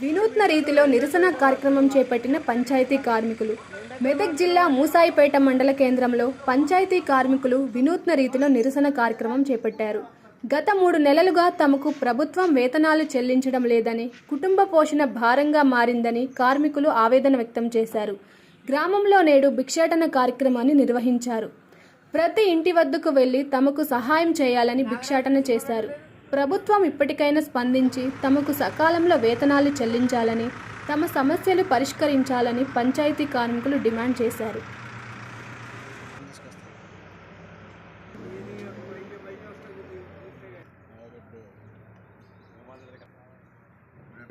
వినూత్న రీతిలో నిరసన కార్యక్రమం చేపట్టిన పంచాయతీ కార్మికులు. మెదక్ జిల్లా మూసాయిపేట మండల కేంద్రంలో పంచాయతీ కార్మికులు వినూత్న రీతిలో నిరసన కార్యక్రమం చేపట్టారు. గత మూడు నెలలుగా తమకు ప్రభుత్వం వేతనాలు చెల్లించడం లేదని కుటుంబ పోషణ భారంగా మారిందని కార్మికులు ఆవేదన వ్యక్తం చేశారు. గ్రామంలో నేడు భిక్షాటన కార్యక్రమాన్ని నిర్వహించారు. ప్రతి ఇంటి వద్దకు వెళ్ళి తమకు సహాయం చేయాలని భిక్షాటన చేశారు. ప్రభుత్వం ఇప్పటికైనా స్పందించి తమకు సకాలంలో వేతనాలు చెల్లించాలని తమ సమస్యలు పరిష్కరించాలని పంచాయతీ కార్మికులు డిమాండ్ చేశారు.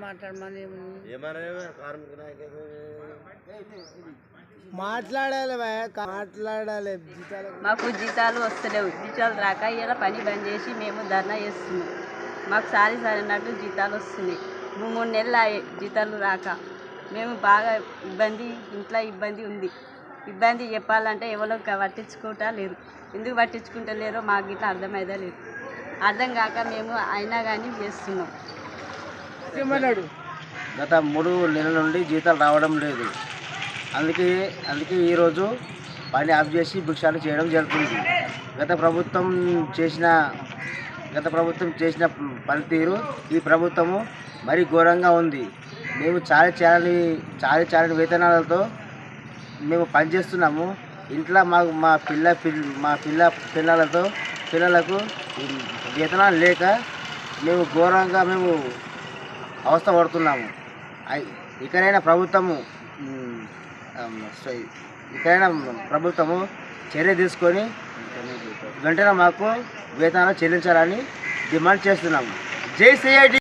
మాట్లాడమని మాట్లాడాలి మాట్లాడాలి. జీతాలు. మాకు జీతాలు వస్తలేవు. జీతాలు రాక ఇలా పని బంద్ చేసి మేము ధర్నా చేస్తున్నాం. మాకు సారి సారి అన్నట్టు జీతాలు వస్తున్నాయి. మూడు మూడు నెలలు జీతాలు రాక. మేము బాగా ఇబ్బంది ఇంట్లో ఇబ్బంది ఉంది. ఇబ్బంది చెప్పాలంటే ఎవరో పట్టించుకుంటా లేరు. ఎందుకు పట్టించుకుంటా లేరో మాకు ఇట్లా అర్థమైతే లేదు. అర్థం కాక మేము అయినా కానీ చేస్తున్నాం. గత మూడు నెలల నుండి జీతాలు రావడం లేదు. అందుకే అందుకే ఈరోజు పని ఆఫ్ చేసి భిక్షాలు చేయడం జరుగుతుంది. గత ప్రభుత్వం చేసిన గత ప్రభుత్వం చేసిన పనితీరు ఈ ప్రభుత్వము మరీ ఘోరంగా ఉంది. మేము చాలా చాలని చాలా చాలని వేతనాలతో మేము పనిచేస్తున్నాము. ఇంట్లో మాకు మా పిల్ల పిల్ల మా పిల్ల పిల్లలతో పిల్లలకు వేతనాలు లేక మేము ఘోరంగా మేము అవస్థ పడుతున్నాము. ఇకనైనా ప్రభుత్వము Um, మ్, ప్రభుత్వము చర్య తీసుకొని వెంటనే మాకు వేతనాలు చెల్లించాలని డిమాండ్ చేస్తున్నాము. జై సిఐడి